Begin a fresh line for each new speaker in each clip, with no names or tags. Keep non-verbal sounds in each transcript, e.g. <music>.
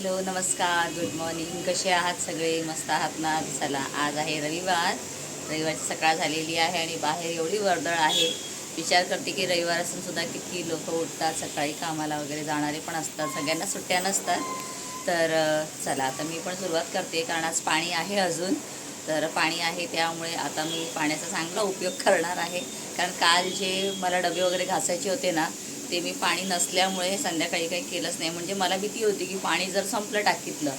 Hello नमस्कार good morning. कसे आहात सगळे? मस्त आहात ना? चला आज आहे रविवार. रविवारची सकाळ झालेली आहे आणि बाहेर एवढी वर्दळ आहे. विचार करते की रविवार असून सुद्धा किती लोक उठतात सकाळी कामाला वगैरे जाणारे पण असतात सगळ्यांना सुट्ट्या नसतात. तर चला आता मी पण सुरुवात करते कारण आज पाणी आहे अजून. तर पाणी आहे त्यामुळे आता मी पाण्याचा चांगला उपयोग करणार आहे. कारण काल जे मला डबे वगैरे घासायचे होते ना ते मी पाणी नसल्यामुळे संध्याकाळी काही केलंच नाही. म्हणजे मला भीती होती की पाणी जर संपलं टाकीतलं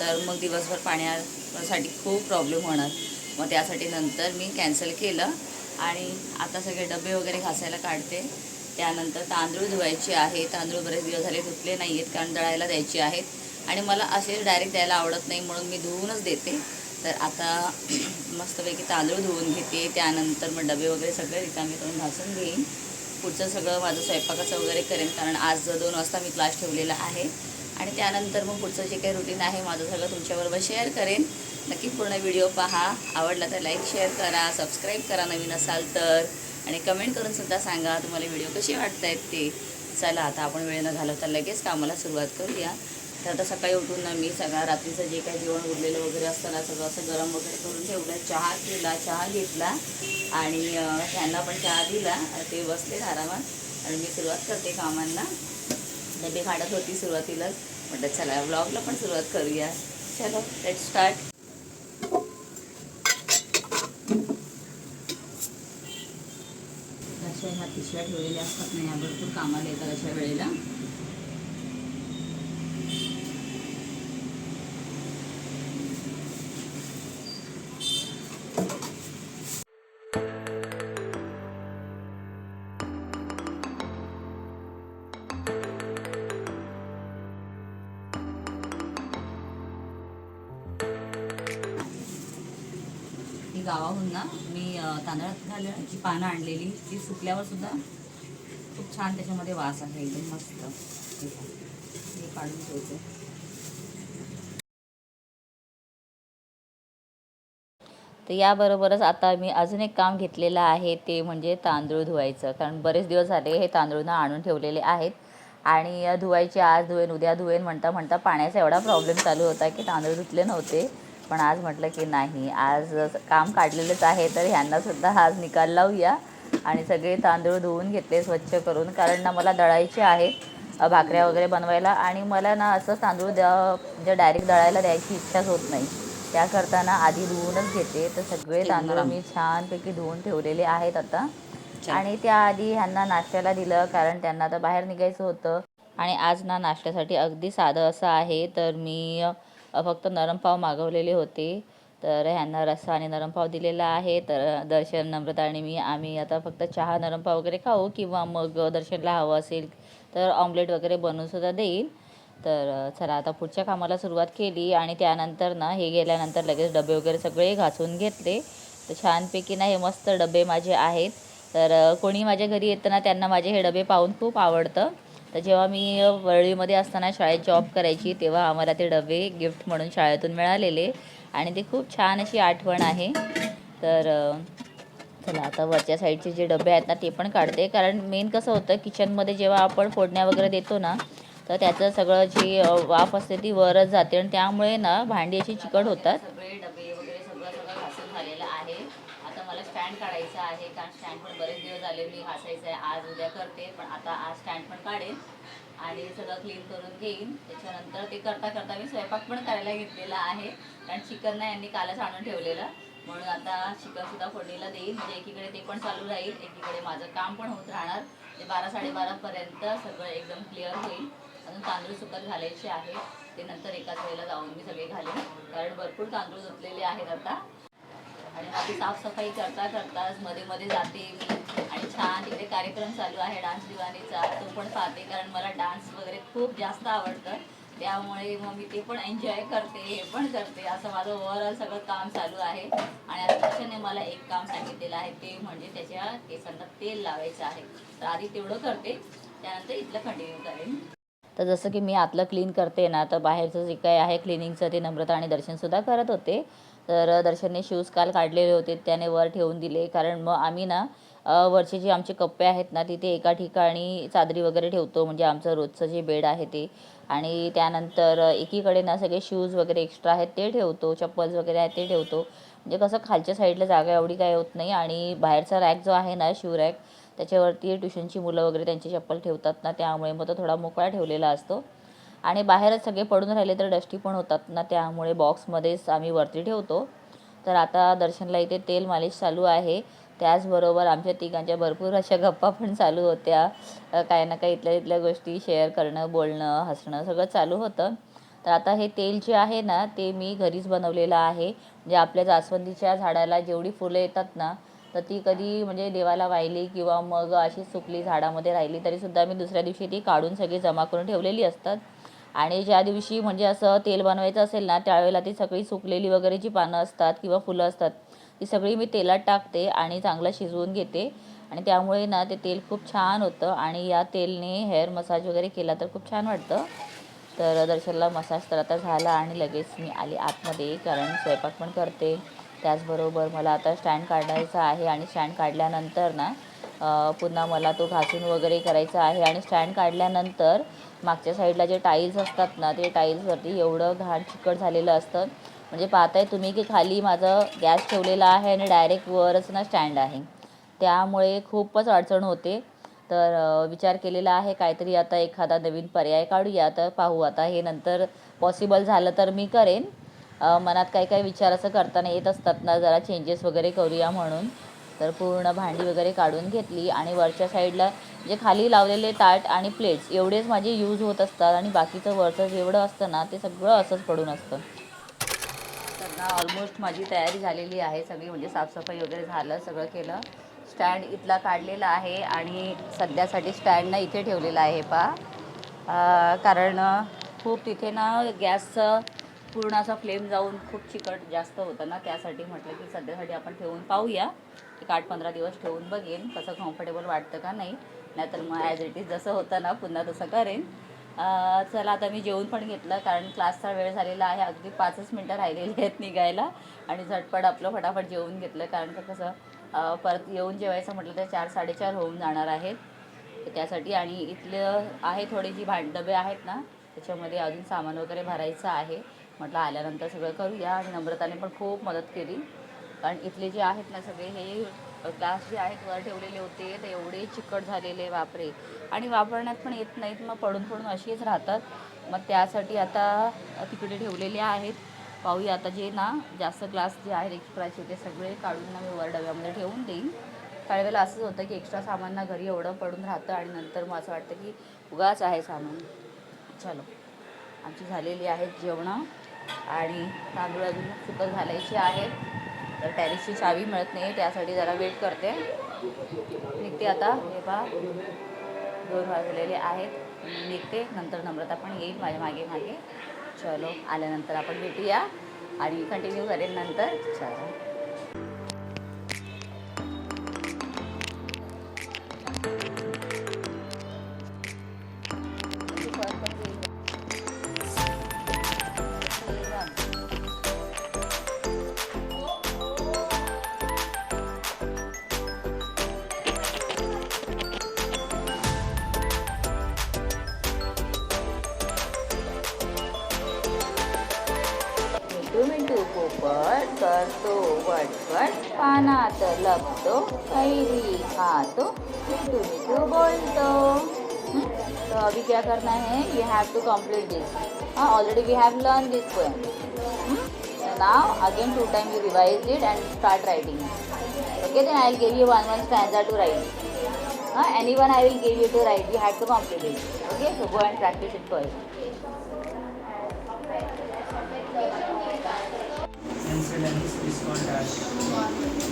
तर मग दिवसभर पाण्यासाठी खूप प्रॉब्लेम होणार. मग त्यासाठी नंतर मी कॅन्सल केलं आणि आता सगळे डबे वगैरे घासायला काढते. त्यानंतर तांदूळ धुवायचे आहे. तांदूळ बरेच दिवस झाले धुतले नाही आहेत कारण दळायला द्यायचे आहेत. आणि मला असे डायरेक्ट द्यायला आवडत नाही म्हणून मी धुवूनच देते. तर आता <clears throat> मस्तपैकी तांदूळ धुवून घेते. त्यानंतर मग डबे वगैरे सगळे रिकामे करून घासून घेईन. पुढचं सगळं माझं स्वयंपाकाचं वगैरे करेन कारण आज दोन वाजता मी क्लास ठेवलेला आहे. आणि त्यानंतर मग पुढचं जे काही रुटीन आहे माझं सगळं तुमच्याबरोबर शेअर करेन. नक्की पूर्ण व्हिडिओ पहा. आवडला तर लाईक शेअर करा. सबस्क्राईब करा नवीन असाल तर. आणि कमेंट करून सुद्धा सांगा तुम्हाला व्हिडिओ कसे वाटत आहेत ते. चला आता आपण वेळ न घालवता लगेच कामाला सुरुवात करूया. तर आता सकाळी उठून ना मी सगळ्या रात्रीचं जे काही जेवण उरलेलं वगैरे असतं ना सगळं असं गरम वगैरे करून ठेवलं. चहा केला चहा घेतला आणि त्यांना पण चहा दिला. ते बसले आरामात आणि मी सुरुवात करते कामांना. डबे काढत होती सुरुवातीलाच म्हटलं चला ब्लॉगला पण सुरुवात करूया. चलो लेट स्टार्ट अशा ह्या पिशव्या ठेवलेल्या असतात ना या भरपूर कामाला येतात अशा वेळेला. गावाहून ना मी तांदळात घालण्याची पानं आणलेली ती सुकल्यावर सुद्धा खूप छान त्याच्यामध्ये वास आहे एकदम मस्त. हे काढून ठेवते. तर याबरोबरच आता मी अजून एक काम घेतलेलं आहे ते म्हणजे तांदूळ धुवायचं. कारण बरेच दिवस झाले हे तांदूळ ना आणून ठेवलेले आहेत. आणि धुवायचे आज धुवेन उद्या धुवेन म्हणता म्हणता पाण्याचा एवढा प्रॉब्लेम चालू होता की तांदूळ धुतले नव्हते. पण आज म्हटलं की नाही आज काम काढलेलंच आहे तर ह्यांना सुद्धा आज निकाल लावूया. आणि सगळे तांदूळ धुवून घेतले स्वच्छ करून. कारण ना मला दळायचे आहेत अ, भाकऱ्या वगैरे बनवायला. आणि मला ना असं तांदूळ द्या म्हणजे डायरेक्ट दळायला द्यायची इच्छाच होत नाही. त्याकरता ना आधी धुवूनच घेते. तर सगळे तांदूळ मी छानपैकी धुवून ठेवलेले आहेत आता. आणि त्याआधी ह्यांना नाश्त्याला दिलं कारण त्यांना आता बाहेर निघायचं होतं. आणि आज ना नाश्त्यासाठी अगदी साधं असं आहे. तर मी फक्त नरम पाव मागवलेले होते. तर ह्यांना रस्सा आणि नरम पाव दिलेला आहे. तर दर्शन नम्रता आणि मी आम्ही आता फक्त चहा नरम पाव वगैरे खाऊ किंवा मग दर्शनला हवं असेल तर ऑमलेट वगैरे बनवूनसुद्धा देईल. तर चला आता पुढच्या कामाला सुरुवात केली आणि त्यानंतर ना हे गेल्यानंतर लगेच डबे वगैरे सगळे घासून घेतले. तर छानपैकी ना हे मस्त डबे माझे आहेत. तर कोणी माझ्या घरी येतं ना त्यांना माझे हे डबे पाहून खूप आवडतं. तर जेव्हा मी अ, वरळीमध्ये असताना शाळेत जॉब करायची तेव्हा आम्हाला ते डबे गिफ्ट म्हणून शाळेतून मिळालेले. आणि ते खूप छान अशी आठवण आहे. तर चला आता वरच्या साईडचे जे डबे आहेत ना ते पण काढते. कारण मेन कसं होतं किचनमध्ये जेव्हा आपण फोडण्या वगैरे देतो ना तर त्याचं सगळं जी वाफ असते ती वरच जाते. आणि त्यामुळे ना भांडी अशी चिकट होतात. स्टँड आहे कारण स्टँड पण बरेच दिवस झाले मी घासायचं आहे आज उद्या करते पण आता आज स्टँड पण काढेन आणि सगळं क्लीन करून घेईन. त्याच्यानंतर ते करता करता मी स्वयंपाक पण करायला घेतलेला आहे कारण चिकन नाही यांनी कालच आणून ठेवलेलं. म्हणून आता चिकन सुद्धा फोडणीला देईन म्हणजे एकीकडे ते पण चालू राहील एकीकडे माझं काम पण होत राहणार. ते बारा साडेबारापर्यंत सगळं एकदम क्लिअर होईल. अजून तांदूळ सुकत घालायचे आहे ते नंतर एकाच वेळेला जाऊन मी सगळे घालेन. कारण भरपूर तांदूळ धुतलेले आहेत आता. आणि माझी साफसफाई करता करताच मध्ये मध्ये जाते मी. आणि छान तिकडे कार्यक्रम चालू आहे डान्स दिवाणीचा. तो पण पाहते कारण मला डान्स वगैरे खूप जास्त आवडतं. त्यामुळे मग मी ते पण एन्जॉय करते हे पण करते. असं माझं ओव्हरऑल सगळं काम चालू आहे. आणि अध्यक्षाने मला एक काम सांगितलेलं आहे ते म्हणजे त्याच्या केसांना तेल लावायचं आहे. तर आधी तेवढं करते. त्यानंतर इथलं कंटिन्यू करेन. तर जसं की मी आतलं क्लीन करते ना तर बाहेरचं जे काही आहे क्लिनिंगचं ते नम्रता आणि दर्शनसुद्धा करत होते. तर दर्शनने शूज काल काढलेले होते त्याने वर ठेवून दिले. कारण मग आम्ही ना वरचे जे आमचे कप्पे आहेत ना तिथे एका ठिकाणी चादरी वगैरे ठेवतो. म्हणजे आमचं रोजचं जे बेड आहे ते. आणि त्यानंतर एकीकडे ना सगळे शूज वगैरे एक्स्ट्रा आहेत ते ठेवतो. चप्पल्स वगैरे आहेत ते ठेवतो. म्हणजे कसं खालच्या साईडला जागा एवढी काही होत नाही. आणि बाहेरचा रॅक जो आहे ना शू रॅक त्याच्यावरती ट्युशनची मुलं वगैरे त्यांची चप्पल ठेवतात ना त्यामुळे मग तो थोडा मोकळा ठेवलेला असतो. आणि बाहेरच सगळे पडून राहिले तर डस्टी पण होतात ना त्यामुळे बॉक्समध्येच आम्ही वरती ठेवतो. तर आता दर्शनला इथे तेल मालिश चालू आहे. त्याचबरोबर आमच्या तिघांच्या भरपूर अशा गप्पा पण चालू होत्या. काही ना काही इथल्या इथल्या गोष्टी शेअर करणं बोलणं हसणं सगळं चालू होतं. तर आता हे तेल जे आहे ना ते मी घरीच बनवलेलं आहे. म्हणजे आपल्या जास्वंदीच्या झाडाला जेवढी फुलं येतात ना तर ती कधी म्हणजे देवाला वाहिली किंवा मग अशी सुकली झाडामध्ये राहिली तरीसुद्धा मी दुसऱ्या दिवशी ती काढून सगळी जमा करून ठेवलेली असतात. आणि ज्या दिवशी म्हणजे असं तेल बनवायचं असेल ना त्यावेळेला ती सगळी सुकलेली वगैरे जी पानं असतात किंवा फुलं असतात ती सगळी मी तेलात टाकते आणि चांगलं शिजवून घेते. आणि त्यामुळे ना ते तेल खूप छान होतं आणि या तेलने हेअर मसाज वगैरे केला तर खूप छान वाटतं. तर दर्शनला मसाज तर आता झाला आणि लगेच मी आली आतमध्ये कारण स्वयंपाक पण करते. त्याचबरोबर मला आता स्टँड काढायचा आहे आणि स्टँड काढल्यानंतर ना पुन्हा मला तो घासून वगैरे करायचा आहे आणि स्टँड काढल्यानंतर मागच्या साईडला जे टाईल्स असतात ना ते टाईल्सवरती एवढं घाण चिकट झालेलं असतं. म्हणजे पाहताय तुम्ही की खाली माझं गॅस ठेवलेला आहे आणि डायरेक्ट वरच ना स्टँड आहे. त्यामुळे खूपच अडचण होते. तर विचार केलेला आहे काहीतरी आता एखादा नवीन पर्याय काढूया. तर पाहू आता हे नंतर पॉसिबल झालं तर मी करेन. मनात काही काही विचार असं करताना येत असतात ना जरा चेंजेस वगैरे करूया म्हणून. तर पूर्ण भांडी वगैरे काढून घेतली आणि वरच्या साईडला जे खाली लावलेले ताट आणि प्लेट्स एवढेच माझे यूज होत असतात आणि बाकीचं वरचं जेवढं असतं ना ते सगळं असंच पडून असतं. तर ना ऑलमोस्ट माझी तयारी झालेली आहे. सगळी म्हणजे साफसफाई वगैरे झालं सगळं केलं. स्टँड इथला काढलेला आहे आणि सध्यासाठी स्टँड ना इथे ठेवलेला आहे पा. कारण खूप तिथे ना गॅसचं पूर्ण असा फ्लेम जाऊन खूप चिकट जास्त होतं ना त्यासाठी म्हटलं की सध्यासाठी आपण ठेवून पाहूया. एक आठ पंधरा दिवस ठेवून बघेन कसं कम्फर्टेबल वाटतं का नाही. नाहीतर मग ॲज इट इज जसं होतं ना पुन्हा तसं करेन. चला आता मी जेवून पण घेतलं कारण क्लासचा वेळ झालेला आहे. अगदी पाचच मिनटं राहिलेली आहेत निघायला. आणि झटपट आपलं फटाफट जेवून घेतलं कारण का कसं परत येऊन जेवायचं म्हटलं तर चार साडेचार होऊन जाणार आहेत. त्यासाठी आणि इथलं आहे थोडी जी भांडबे आहेत ना त्याच्यामध्ये अजून सामान वगैरे भरायचं आहे. म्हटलं आल्यानंतर सगळं करूया आणि नम्रताने पण खूप मदत केली. कारण इथले जे आहेत ना सगळे हे ग्लास जे आहेत वर ठेवलेले होते ते एवढे चिकट झालेले वापरे आणि वापरण्यात पण येत नाहीत मग पडून पडून असेच राहतात. मग त्यासाठी आता तिकडे ठेवलेले आहेत. पाहूया आता जे ना जास्त ग्लास जे आहेत एक्स्ट्राचे ते सगळे काढून ना मी वर डब्यामध्ये ठेवून देईन. काही वेळेला असंच होतं की एक्स्ट्रा सामान ना घरी एवढं पडून राहतं आणि नंतर मग असं वाटतं की उगाच आहे सामान. चलो. आमची झालेली आहेत जेवणं. आणि तांदूळ अजून सुकत घालायचे आहेत. तर टॅरिसची चावी मिळत नाही त्यासाठी जरा वेट करते. निघते आता हे पहा. दोन वाजलेले आहेत. निघते नंतर नम्रता पण येईल माझ्या मागे मागे. चलो आल्यानंतर आपण भेटूया. आणि कंटिन्यू करेन नंतर. चलो. वटवट पानात लपतो कैरी खातो मिठू मिठू बोलतो हम्म? तो अभी क्या करना है you have to complete this हाँ already we have learn this poem now again two time you revise it and start writing okay then i'll give you one one stanza to write uh, anyone i will give you to write you have to complete it okay so go and practice it first
incidents is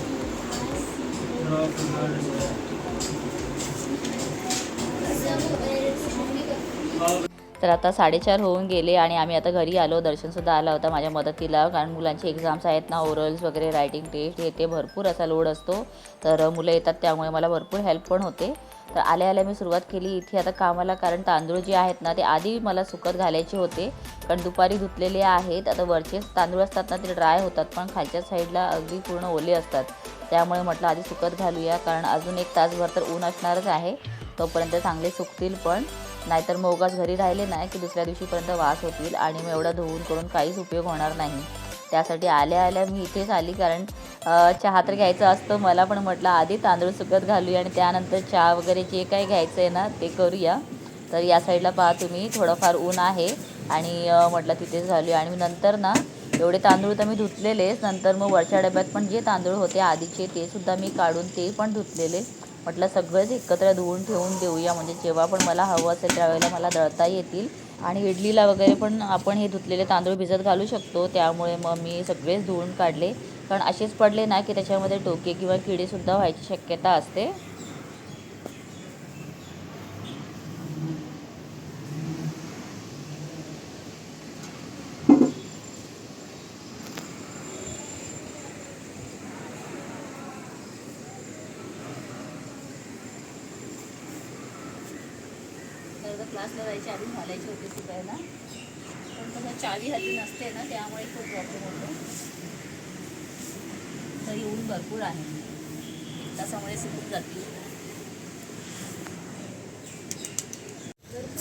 तर आता साडेचार होऊन गेले आणि आम्ही आता घरी आलो. दर्शनसुद्धा आला होता माझ्या मदतीला कारण मुलांचे एक्झाम्स आहेत ना ओरल्स वगैरे रायटिंग टेस्ट हे ते भरपूर असा लोड असतो. तर मुलं येतात त्यामुळे मला भरपूर हेल्प पण होते. तर आल्या आल्या मी सुरुवात केली इथे आता कामाला कारण तांदूळ जे आहेत ना ते आधी मला सुकत घालायचे होते. कारण दुपारी धुतलेले आहेत. आता वरचेच तांदूळ असतात ना ते ड्राय होतात पण खालच्या साईडला अगदी पूर्ण ओले असतात. त्यामुळे म्हटलं आधी सुकत घालूया कारण अजून एक तासभर तर ऊन असणारच आहे. तोपर्यंत चांगले सुकतील पण. नाहीतर मोगाच घरी राहिले नाही की दुसऱ्या दिवशीपर्यंत वास होतील आणि मग एवढा धुवून करून काहीच उपयोग होणार नाही. त्यासाठी आल्या आल्या मी इथेच आली कारण चहा तर घ्यायचा असतो. मला पण म्हटलं आधी तांदूळ सुकत घालूया आणि त्यानंतर चहा वगैरे जे काही घ्यायचं आहे ना ते करूया. तर या साईडला पहा तुम्ही थोडंफार ऊन आहे आणि म्हटलं तिथेच घालूया. आणि नंतर ना एवढे तांदूळ तर मी धुतलेलेच. नंतर मग वरच्या डब्यात पण जे तांदूळ होते आधीचे ते सुद्धा मी काढून ते पण धुतलेले. म्हटलं सगळंच एकत्र धुवून ठेवून देऊया. म्हणजे जेव्हा पण मला हवं असेल त्यावेळेला मला दळता येतील. आणि इडलीला वगैरे पण आपण हे धुतलेले तांदूळ भिजत घालू शकतो. त्यामुळे मग मी सगळेच धुवून काढले. कारण असेच पडले ना की त्याच्यामध्ये टोके किंवा किडेसुद्धा व्हायची शक्यता असते. तर क्लासला जायची आधी घालायचे होते सुकायला पण कसं चावी हल्ली नसते ना त्यामुळे खूप प्रॉब्लेम होतो. तर येऊन भरपूर आहे. एक तासामुळे सुकून जातील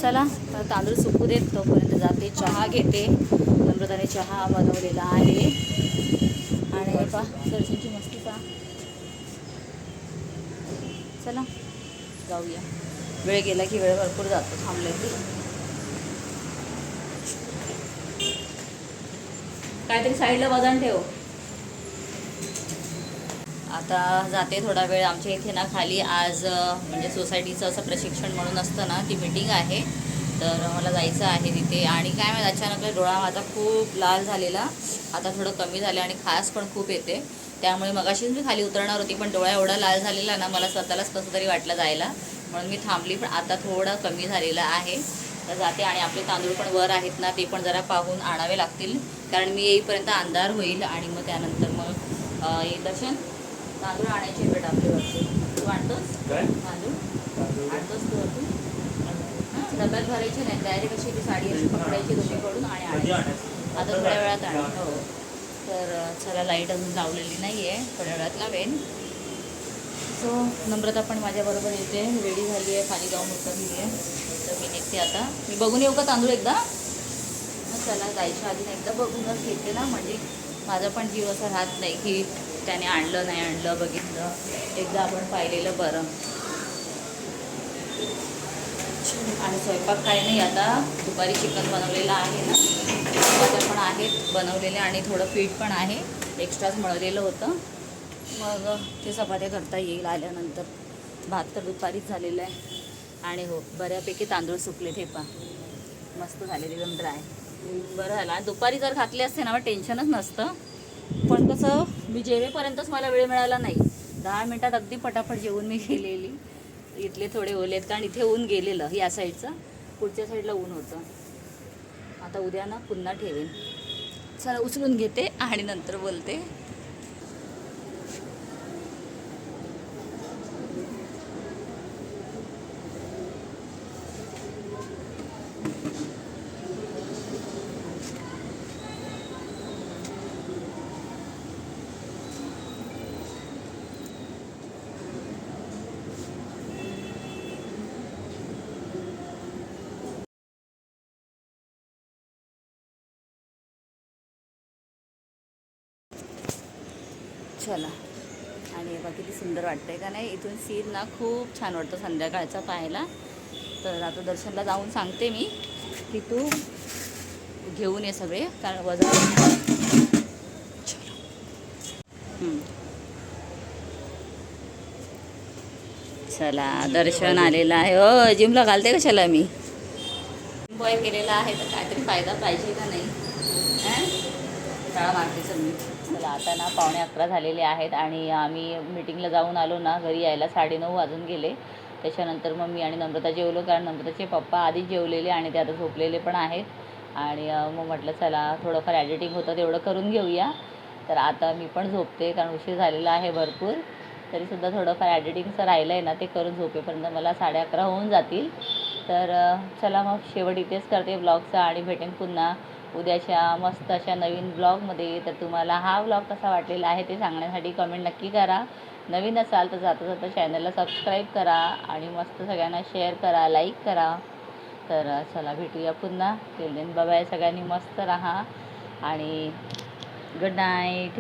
चला तांदूळ सुकू देत तोपर्यंत जाते. चहा घेते. नम्रताने चहा बनवलेला आहे. आणि पा दर्शनची मस्ती पा चला जाऊया. वेळ गेला की वेळ भरपूर जातो थांबले की. काहीतरी साईडला वजन ठेव. आता जाते थोडा वेळ आमच्या इथे ना खाली आज म्हणजे सोसायटीचं असं प्रशिक्षण म्हणून असतं ना ती मीटिंग आहे. तर मला जायचं आहे तिथे. आणि काय माहिती अचानक डोळा माझा खूप लाल झालेला. आता थोडं कमी झालं आणि खास पण खूप येते. त्यामुळे मगाशीच मी खाली उतरणार होती पण डोळा एवढा लाल झालेला ना मला स्वतःलाच कसं तरी वाटलं जायला. म्हणून मी थांबली पण आता थोडं कमी झालेलं आहे. तर जाते आणि आपले तांदूळ पण वर आहेत ना ते पण जरा पाहून आणावे लागतील. कारण मी येईपर्यंत अंधार होईल आणि मग त्यानंतर मग ये दर्शन तांदूळ आणायचे बेटा आपले वरचे. तू आणतोस? तांदूळ? आणतोस तू हां डब्यात भरायचे नाही डायरेक्ट कशी ती? साडी अशी पकडायची दोन्हीकडून आणि आणायची. आता थोड्या वेळात आण हो तर चला लाइट अजून लावलेली नाही आहे थोड्या वेळात लावेन. सो नम्रता पण माझ्याबरोबर येते. रेडी झाली आहे खाली जाऊन उतरली आहे. तर मी निघते आता. मी बघून येऊ का तांदूळ एकदा? मग चला जायच्या आधी एकदा बघूनच घेते ना. म्हणजे माझा पण जीव असा राहत नाही की त्याने आणलं नाही आणलं बघितलं. एकदा आपण पाहिलेलं बरं. आणि स्वयंपाक काय नाही आता. दुपारी चिकन बनवलेलं आहे ना. पण आहेत बनवलेले आणि थोडं पीठ पण आहे. एक्स्ट्राच मळलेलं होतं. मग ते चपात्या करता येईल आल्यानंतर. भात तर दुपारीच झालेलं आहे. आणि हो बऱ्यापैकी तांदूळ सुकले ते पा मस्त झालेले एकदम ड्राय बरं झालं. आणि दुपारी जर घातले असते ना मग टेन्शनच नसतं. पण कसं मी जेवेपर्यंतच मला वेळ मिळाला नाही. दहा मिनटात अगदी पटापट जेवून मी गेलेली. इथले थोडे ओले आहेत कारण इथे ऊन गेलेलं या साईडचं पुढच्या साईडला ऊन होतं. आता उद्या ना पुन्हा ठेवेन. चला उचलून घेते आणि नंतर बोलते. चला. आणि बघा किती सुंदर वाटतंय. का नाही इथून सीन ना खूप छान वाटतं संध्याकाळचा पाहायला. तर आता दर्शनला जाऊन सांगते मी. की तू घेऊन ये सगळे. कारण वजन चला दर्शन आलेलं आहे. हो जिमला घालते कशाला मी? बॉय केलेला आहे तर काहीतरी फायदा पाहिजे का नाही? शाळा मारते सर मी चला आता ना पावणे अकरा झालेले आहेत आणि आम्ही मीटिंगला जाऊन आलो ना घरी यायला साडेनऊ वाजून गेले. त्याच्यानंतर मग मी आणि नम्रता जेवलो कारण नम्रताचे पप्पा आधीच जेवलेले आणि ते आता झोपलेले पण आहेत. आणि मग म्हटलं चला थोडंफार ॲडिटिंग होतं तेवढं करून घेऊया. तर आता मी पण झोपते कारण उशीर झालेला आहे भरपूर. तरीसुद्धा थोडंफार ॲडिटिंगचं राहिलं आहे ना ते करून झोपेपर्यंत मला साडे अकरा होऊन जातील. तर चला मग शेवट इथेच करते ब्लॉगचा आणि भेटेन पुन्हा. उद्याच्या मस्त अशा नवीन ब्लॉगमध्ये तर तुम्हाला हा ब्लॉग कसा वाटलेला आहे ते सांगण्यासाठी कमेंट नक्की करा. नवीन असाल तर जाता जाता चॅनलला सबस्क्राईब करा आणि मस्त सगळ्यांना शेअर करा लाईक करा. तर चला भेटूया पुन्हा. टिल देन बाय सगळ्यांनी मस्त राहा. आणि गुड नाईट